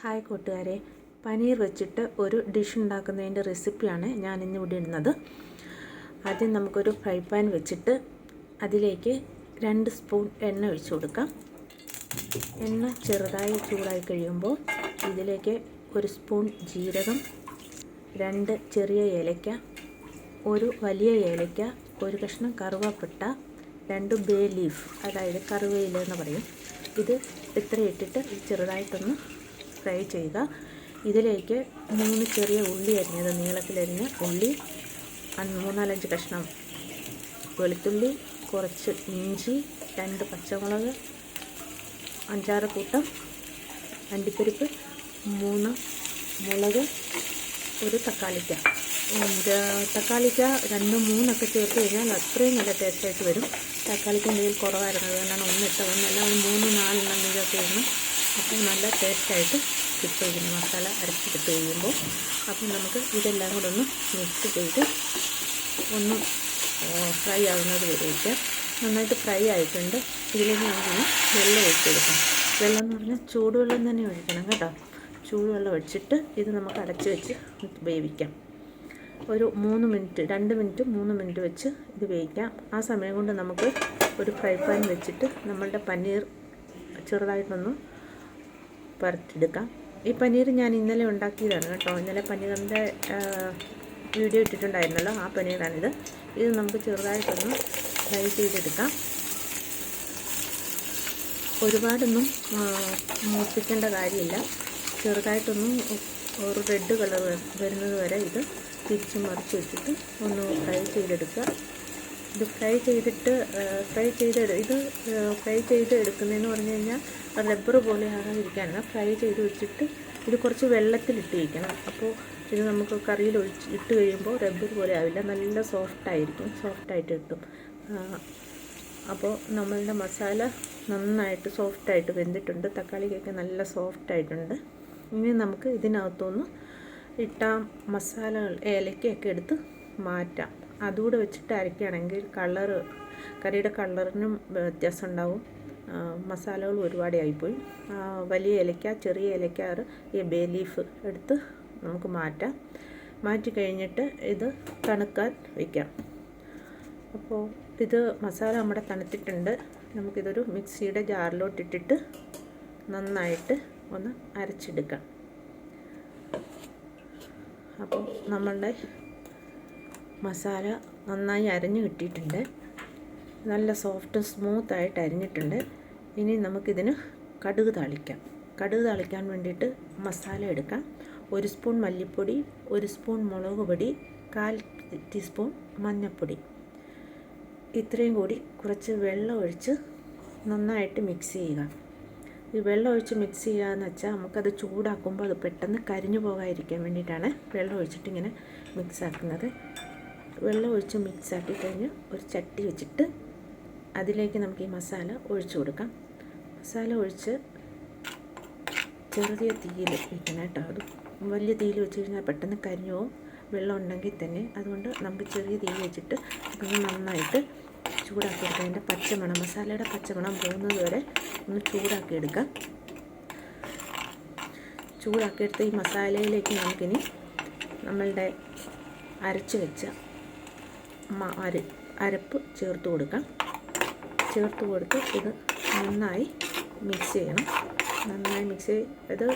Hi കൂട്ടുകാരെ. പനീർ വെച്ചിട്ട് ഒരു ഡിഷ് ഉണ്ടാക്കുന്നതിന്റെ റെസിപ്പിയാണ് ഞാൻ ഇന്ന് ഇവിടെ ഇടുന്നത്. ആദ്യം നമുക്കൊരു ഫ്രൈ പാൻ വെച്ചിട്ട് അതിലേക്ക് രണ്ട് സ്പൂൺ എണ്ണ ഒഴിച്ചു കൊടുക്കാം. എണ്ണ ചെറുതായി ചൂടായി കഴിയുമ്പോൾ ഇതിലേക്ക് ഒരു സ്പൂൺ ജീരകം രണ്ട് ചെറിയ ഏലയ്ക്ക ഒരു വലിയ ഏലയ്ക്ക ഒരു കഷ്ണം കറുവപ്പട്ട രണ്ട് ബേ ലീഫ് അതായത് കറുവയില എന്ന് പറയും. ഇത് ഇത്ര ഇട്ടിട്ട് ചെറുതായിട്ടൊന്ന് ഫ്രൈ ചെയ്യുക. ഇതിലേക്ക് മൂന്ന് ചെറിയ ഉള്ളി അരിഞ്ഞത് നീളത്തിലരിഞ്ഞ ഉള്ളി മൂന്നാലഞ്ച് കഷ്ണം വെളുത്തുള്ളി കുറച്ച് ഇഞ്ചി രണ്ട് പച്ചമുളക് അഞ്ചാറ് കൂട്ടം അണ്ടിപ്പരിപ്പ് മൂന്ന് മുളക് ഒരു തക്കാളിക്ക. തക്കാളിക്ക രണ്ടും മൂന്നൊക്കെ ചേർത്ത് കഴിഞ്ഞാൽ അത്രയും നല്ല ടേസ്റ്റായിട്ട് വരും. തക്കാളിക്ക് എന്തെങ്കിലും കുറവായിരുന്നത് കൊണ്ടാണ് ഒന്നിട്ട് ഒന്നല്ല ഒരു മൂന്ന് നാലെണ്ണം എന്തെങ്കിലുമൊക്കെ ഇടണം. അപ്പോൾ നല്ല ടേസ്റ്റായിട്ട് കിട്ടും. ഇതിന് മസാല അരച്ച് കിട്ടി കഴിയുമ്പോൾ. അപ്പം നമുക്ക് ഇതെല്ലാം കൂടെ ഒന്ന് മിക്സ് ചെയ്ത് ഒന്ന് ഫ്രൈ ആവുന്നത് വരെയൊക്കെ നന്നായിട്ട് ഫ്രൈ ആയിട്ടുണ്ട്. ഇതിലേക്ക് നമുക്കൊന്ന് വെള്ളം ഒഴിച്ചെടുക്കാം വെള്ളം എന്ന് പറഞ്ഞാൽ ചൂടുവെള്ളം തന്നെ ഒഴിക്കണം കേട്ടോ. ചൂടുവെള്ളം ഒഴിച്ചിട്ട് ഇത് നമുക്ക് അടച്ച് വെച്ച് വേവിക്കാം. ഒരു മൂന്ന് മിനിറ്റ് രണ്ട് മിനിറ്റ് മൂന്ന് മിനിറ്റ് വെച്ച് ഇത് വേവിക്കാം. ആ സമയം കൊണ്ട് നമുക്ക് ഒരു ഫ്രൈ പാൻ വെച്ചിട്ട് നമ്മളുടെ പനീർ ചെറുതായിട്ടൊന്ന് പരത്തിയെടുക്കാം. ഈ പനീർ ഞാൻ ഇന്നലെ ഉണ്ടാക്കിയതാണ് കേട്ടോ. ഇന്നലെ പനീറിന്റെ വീഡിയോ ഇട്ടിട്ടുണ്ടായിരുന്നല്ലോ. ആ പനീറാണിത്. ഇത് നമുക്ക് ചെറുതായിട്ടൊന്ന് ഫ്രൈ ചെയ്തെടുക്കാം. ഒരുപാടൊന്നും മൂപ്പിക്കേണ്ട കാര്യമില്ല. ചെറുതായിട്ടൊന്നും ഒരു റെഡ് കളർ വരുന്നത് വരെ ഇത് തിരിച്ച് മറിച്ച് വെച്ചിട്ട് ഒന്ന് ഫ്രൈ ചെയ്തെടുക്കുക. ഇത് ഫ്രൈ ചെയ്തിട്ട് ഫ്രൈ ചെയ്ത് ഇത് ഫ്രൈ ചെയ്ത് എടുക്കുന്നതെന്ന് പറഞ്ഞു കഴിഞ്ഞാൽ റബ്ബർ പോലെ ആകാതിരിക്കാനാണ് ഫ്രൈ ചെയ്ത് വെച്ചിട്ട് ഇത് കുറച്ച് വെള്ളത്തിലിട്ട് വയ്ക്കണം അപ്പോൾ ഇത് നമുക്ക് കറിയിൽ ഒഴിച്ച് ഇട്ട് കഴിയുമ്പോൾ റബ്ബർ പോലെ ആവില്ല. നല്ല സോഫ്റ്റ് ആയിരിക്കും. സോഫ്റ്റായിട്ട് കിട്ടും. അപ്പോൾ നമ്മളുടെ മസാല നന്നായിട്ട് സോഫ്റ്റായിട്ട് വെന്തിട്ടുണ്ട്. തക്കാളിക്കൊക്കെ നല്ല സോഫ്റ്റായിട്ടുണ്ട് ഇനി നമുക്ക് ഇതിനകത്തുനിന്ന് ഇട്ട മസാലകൾ ഏലക്കയൊക്കെ എടുത്ത് മാറ്റാം. അതുകൂടെ വെച്ചിട്ട് അരയ്ക്കുകയാണെങ്കിൽ കളർ കറിയുടെ കളറിനും വ്യത്യാസം ഉണ്ടാവും. മസാലകൾ ഒരുപാട് ആയിപ്പോയി. വലിയ ഇലയ്ക്ക ചെറിയ ഇലയ്ക്കാറ് ഈ ബേ ലീഫ് എടുത്ത് നമുക്ക് മാറ്റാം. മാറ്റി കഴിഞ്ഞിട്ട് ഇത് തണുക്കാൻ വയ്ക്കാം അപ്പോൾ ഇത് മസാല നമ്മുടെ തണുത്തിട്ടുണ്ട്. നമുക്കിതൊരു മിക്സിയുടെ ജാറിലോട്ട് ഇട്ടിട്ട് നന്നായിട്ട് ഒന്ന് അരച്ചെടുക്കാം. അപ്പോൾ നമ്മളുടെ മസാല നന്നായി അരഞ്ഞു കിട്ടിയിട്ടുണ്ട്. നല്ല സോഫ്റ്റ് സ്മൂത്തായിട്ട് അരിഞ്ഞിട്ടുണ്ട്. ഇനി നമുക്കിതിന് കടുക് താളിക്കാം. കടുക് താളിക്കാൻ വേണ്ടിയിട്ട് മസാല എടുക്കാം. ഒരു സ്പൂൺ മല്ലിപ്പൊടി ഒരു സ്പൂൺ മുളക് പൊടി കാൽ ടീസ്പൂൺ മഞ്ഞൾപ്പൊടി ഇത്രയും കൂടി കുറച്ച് വെള്ളം ഒഴിച്ച് നന്നായിട്ട് മിക്സ് ചെയ്യുക. ഈ വെള്ളം ഒഴിച്ച് മിക്സ് ചെയ്യുക എന്ന് വെച്ചാൽ നമുക്കത് ചൂടാക്കുമ്പോൾ അത് പെട്ടെന്ന് കരിഞ്ഞു പോകാതിരിക്കാൻ വേണ്ടിയിട്ടാണ് വെള്ളം ഒഴിച്ചിട്ട് ഇങ്ങനെ മിക്സ് ആക്കുന്നത്. വെള്ളം ഒഴിച്ച് മിക്സ് ആക്കി കഴിഞ്ഞ് ഒരു ചട്ടി വെച്ചിട്ട് അതിലേക്ക് നമുക്ക് ഈ മസാല ഒഴിച്ചു കൊടുക്കാം. മസാല ഒഴിച്ച് ചെറിയ തീയിൽ വെക്കണം കേട്ടോ. അത് വലിയ തീയിൽ വെച്ച് കഴിഞ്ഞാൽ പെട്ടെന്ന് കരിഞ്ഞു പോകും വെള്ളം ഉണ്ടെങ്കിൽ തന്നെ. അതുകൊണ്ട് നമുക്ക് ചെറിയ തീ വെച്ചിട്ട് അതൊന്ന് നന്നായിട്ട് ചൂടാക്കി എടുക്കാം. അതിന്റെ പച്ചമണം മസാലയുടെ പച്ചമണം പോകുന്നത് വരെ ഒന്ന് ചൂടാക്കി എടുക്കാം. ചൂടാക്കിയെടുത്ത് ഈ മസാലയിലേക്ക് നമുക്കിനി നമ്മളുടെ അരച്ച് വെച്ച അര അരപ്പ് ചേർത്ത് കൊടുക്കാം. ചേർത്ത് കൊടുത്ത് ഇത് നന്നായി മിക്സ് ചെയ്യണം. നന്നായി മിക്സ് ചെയ്ത് ഇത്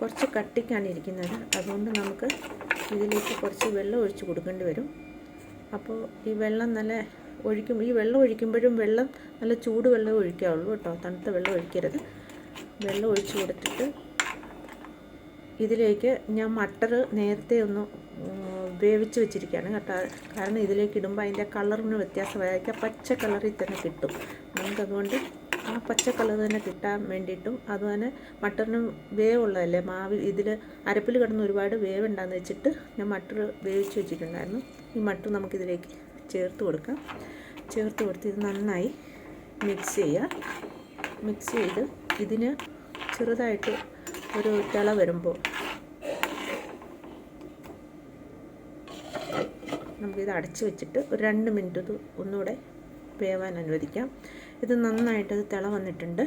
കുറച്ച് കട്ടിക്കാണ് ഇരിക്കുന്നത്. അതുകൊണ്ട് നമുക്ക് ഇതിലേക്ക് കുറച്ച് വെള്ളം ഒഴിച്ച് കൊടുക്കേണ്ടി വരും. അപ്പോൾ ഈ വെള്ളം നല്ല ഒഴിക്കും ഈ വെള്ളം ഒഴിക്കുമ്പോഴും വെള്ളം നല്ല ചൂട് വെള്ളം ഒഴിക്കാവുള്ളൂ കേട്ടോ. തണുത്ത വെള്ളം ഒഴിക്കരുത്. വെള്ളം ഒഴിച്ച് കൊടുത്തിട്ട് ഇതിലേക്ക് ഞാൻ മട്ടർ നേരത്തെ ഒന്ന് വേവിച്ച് വെച്ചിരിക്കുകയാണ്. കേട്ടോ കാരണം ഇതിലേക്ക് ഇടുമ്പോൾ അതിന്റെ കളറിന് വ്യത്യാസമായിരിക്കും പച്ച കളറിൽ തന്നെ കിട്ടും. നമുക്കതുകൊണ്ട് ആ പച്ച കളർ തന്നെ കിട്ടാൻ വേണ്ടിയിട്ടും അതുപോലെ മട്ടറിന് വേവുള്ളതല്ലേ? മാവ് ഇതിൽ അരപ്പിൽ കിടന്ന് ഒരുപാട് വേവുണ്ടാന്ന് വെച്ചിട്ട് ഞാൻ മട്ടർ വേവിച്ച് വെച്ചിട്ടുണ്ടായിരുന്നു. ഈ മട്ടർ നമുക്കിതിലേക്ക് ചേർത്ത് കൊടുക്കാം. ചേർത്ത് കൊടുത്ത് ഇത് നന്നായി മിക്സ് ചെയ്യുക. മിക്സ് ചെയ്ത് ഇതിന് ചെറുതായിട്ട് ഒരു തിള വരുമ്പോൾ നമുക്കിത് അടച്ച് വെച്ചിട്ട് ഒരു രണ്ട് മിനിറ്റ് ഇത് ഒന്നുകൂടെ വേവാൻ അനുവദിക്കാം. ഇത് നന്നായിട്ട് ഇത് തിള വന്നിട്ടുണ്ട്.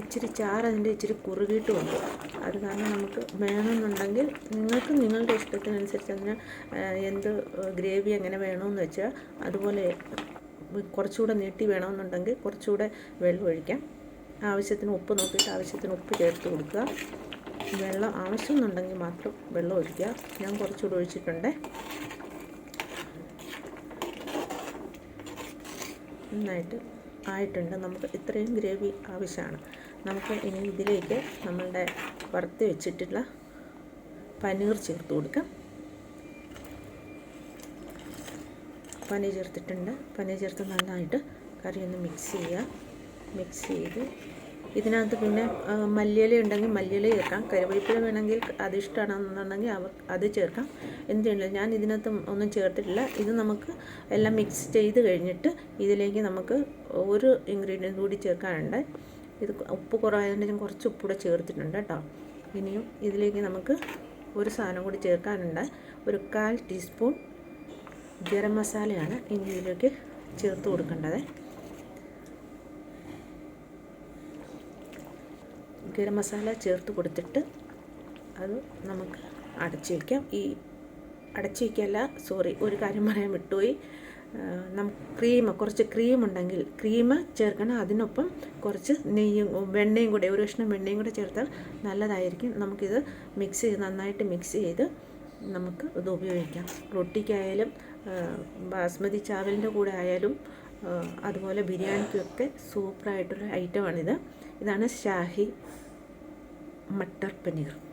ഇച്ചിരി ചാറ് അതിന്റെ ഇച്ചിരി കുറുകിയിട്ടുമുണ്ട് അത് കാരണം നമുക്ക് വേണമെന്നുണ്ടെങ്കിൽ നിങ്ങൾക്ക് നിങ്ങളുടെ ഇഷ്ടത്തിനനുസരിച്ച് അതിന് എന്ത് ഗ്രേവി എങ്ങനെ വേണമെന്ന് വെച്ചാൽ അതുപോലെ കുറച്ചുകൂടെ നീട്ടി വേണമെന്നുണ്ടെങ്കിൽ കുറച്ചുകൂടെ വെള്ളം ഒഴിക്കാം. ആവശ്യത്തിന് ഉപ്പ് നോക്കിയിട്ട് ആവശ്യത്തിന് ഉപ്പ് ചേർത്ത് കൊടുക്കുക. വെള്ളം ആവശ്യമെന്നുണ്ടെങ്കിൽ മാത്രം വെള്ളം ഒഴിക്കുക. ഞാൻ കുറച്ചുകൂടെ ഒഴിച്ചിട്ടുണ്ട്. നന്നായിട്ട് ആയിട്ടുണ്ട്. നമുക്ക് ഇത്രയും ഗ്രേവി ആവശ്യമാണ്. നമുക്ക് ഇനി ഇതിലേക്ക് നമ്മളുടെ വറുത്ത് വെച്ചിട്ടുള്ള പനീർ ചേർത്ത് കൊടുക്കാം. പനീർ ചേർത്തിട്ടുണ്ട്. പനീർ ചേർത്ത് നന്നായിട്ട് കറി ഒന്ന് മിക്സ് ചെയ്യുക. മിക്സ് ചെയ്ത് ഇതിനകത്ത് പിന്നെ മല്ലിയില ഉണ്ടെങ്കിൽ മല്ലിയില ചേർക്കാം. കരുവേപ്പില വേണമെങ്കിൽ അത് ഇഷ്ടമാണെന്നുണ്ടെങ്കിൽ അവർ അത് ചേർക്കാം. എന്ത് ചെയ്യണില്ല ഞാൻ ഇതിനകത്ത് ഒന്നും ചേർത്തിട്ടില്ല. ഇത് നമുക്ക് എല്ലാം മിക്സ് ചെയ്ത് കഴിഞ്ഞിട്ട് ഇതിലേക്ക് നമുക്ക് ഒരു ഇൻഗ്രീഡിയന്റ് കൂടി ചേർക്കാനുണ്ട്. ഇത് ഉപ്പ് കുറവായതുകൊണ്ട് ഞാൻ കുറച്ച് ഉപ്പൂടെ ചേർത്തിട്ടുണ്ട് കേട്ടോ. ഇനിയും ഇതിലേക്ക് നമുക്ക് ഒരു സാധനം കൂടി ചേർക്കാനുണ്ട്. ഒരു കാൽ ടീസ്പൂൺ ഗരം മസാലയാണ് ഇനി ഇതിലേക്ക് ചേർത്ത് കൊടുക്കേണ്ടത്. ഗരം മസാല ചേർത്ത് കൊടുത്തിട്ട് അത് നമുക്ക് അടച്ചു വയ്ക്കാം. ഈ അടച്ചു വയ്ക്കല്ല സോറി ഒരു കാര്യം പറയാൻ വിട്ടുപോയി. നമുക്ക് ക്രീം കുറച്ച് ക്രീം ഉണ്ടെങ്കിൽ ക്രീം ചേർക്കണം. അതിനൊപ്പം കുറച്ച് നെയ്യും വെണ്ണയും കൂടെ ഒരു കഷ്ണം വെണ്ണയും കൂടെ ചേർത്താൽ നല്ലതായിരിക്കും. നമുക്കിത് മിക്സ് ചെയ്ത് നന്നായിട്ട് മിക്സ് ചെയ്ത് നമുക്ക് ഇത് ഉപയോഗിക്കാം. റൊട്ടിക്കായാലും ബാസ്മതി ചാവലിന്റെ കൂടെ ആയാലും അതുപോലെ ബിരിയാണിക്കൊക്കെ സൂപ്പറായിട്ടൊരു ഐറ്റമാണിത്. ഇതാണ് ഷാഹി മട്ടർ പനീർ.